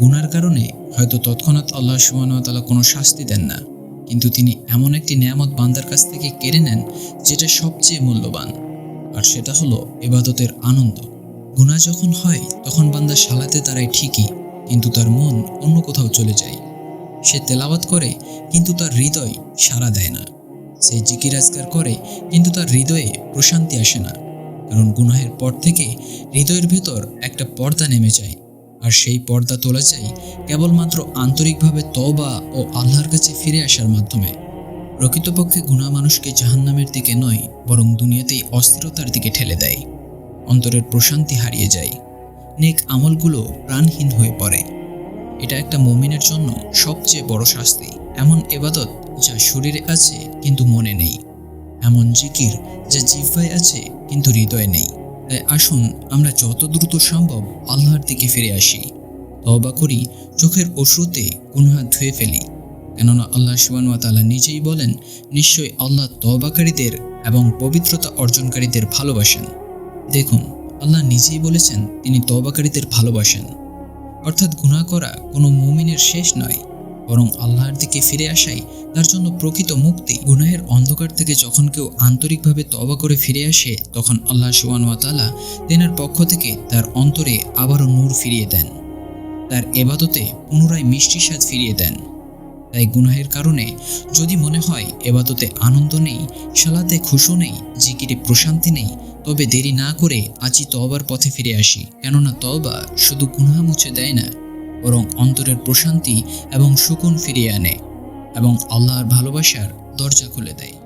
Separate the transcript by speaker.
Speaker 1: গুনার কারণে হয়তো তৎক্ষণাৎ আল্লাহ সুবাহতালা কোনো শাস্তি দেন না। কিন্তু তিনি এমন একটি নেয়ামত বান্দার কাছ থেকে কেড়ে নেন, যেটা সবচেয়ে মূল্যবান। আর সেটা হলো এবাদতের আনন্দ। গুনাহ যখন হয়, তখন বান্দা সালাতে দাঁড়ায় ঠিকই, কিন্তু তার মন অন্য কোথাও চলে যায়। সে তেলাওয়াত করে, কিন্তু তার হৃদয় সাড়া দেয় না। সে জিকির আজগার করে, কিন্তু তার হৃদয়ে প্রশান্তি আসে না। কারণ গুনাহের পর থেকে হৃদয়ের ভেতর একটা পর্দা নেমে যায়। আর সেই পর্দা তোলা যায় কেবলমাত্র আন্তরিকভাবে তবা ও আল্লাহর কাছে ফিরে আসার মাধ্যমে। প্রকৃতপক্ষে গুণা মানুষকে জাহান্নামের দিকে নয়, বরং দুনিয়াতেই অস্থিরতার দিকে ঠেলে দেয়। অন্তরের প্রশান্তি হারিয়ে যায়। নেক আমলগুলো প্রাণহীন হয়ে পড়ে। এটা একটা মুমিনের জন্য সবচেয়ে বড় শাস্তি, এমন এবাদত যা শরীরে আছে কিন্তু মনে নেই। এমন জিকির যা জিহ্বায় আছে কিন্তু হৃদয়ে নেই। তাই আসুন, আমরা যত দ্রুত সম্ভব আল্লাহর দিকে ফিরে আসি। তবা করি, চোখের অশ্রুতে গুনহা ধুয়ে ফেলি। কেননা আল্লাহ সুবানুয়া তালা নিজেই বলেন, নিশ্চয়ই আল্লাহ তবাকারীদের এবং পবিত্রতা অর্জনকারীদের ভালোবাসেন। দেখুন, আল্লাহ নিজেই বলেছেন, তিনি তবাকারীদের ভালোবাসেন। অর্থাৎ গুনাহ করা কোনো মুমিনের শেষ নয়। বরং আল্লাহর দিকে ফিরে আসাই তার জন্য প্রকৃত মুক্তি। গুনাহের অন্ধকার থেকে যখন কেউ আন্তরিকভাবে তবা করে ফিরে আসে, তখন আল্লাহ সুবানুয়াতালা তেনার পক্ষ থেকে তার অন্তরে আবারও নূর ফিরিয়ে দেন। তার এবাদতে পুনরায় মিষ্টি স্বাদ ফিরিয়ে দেন। তাই গুনাহের কারণে যদি মনে হয় এবাদতে আনন্দ নেই, সালাতে খুশো নেই, জিকিরে প্রশান্তি নেই, তবে দেরি না করে আজই তবার পথে ফিরে আসি। কেননা তবা শুধু গুনাহ মুছে দেয় না বরং অন্তরের প্রশান্তি এবং সুকুন ফিরিয়ে আনে এবং আল্লাহর ভালোবাসার দরজা খুলে দেয়।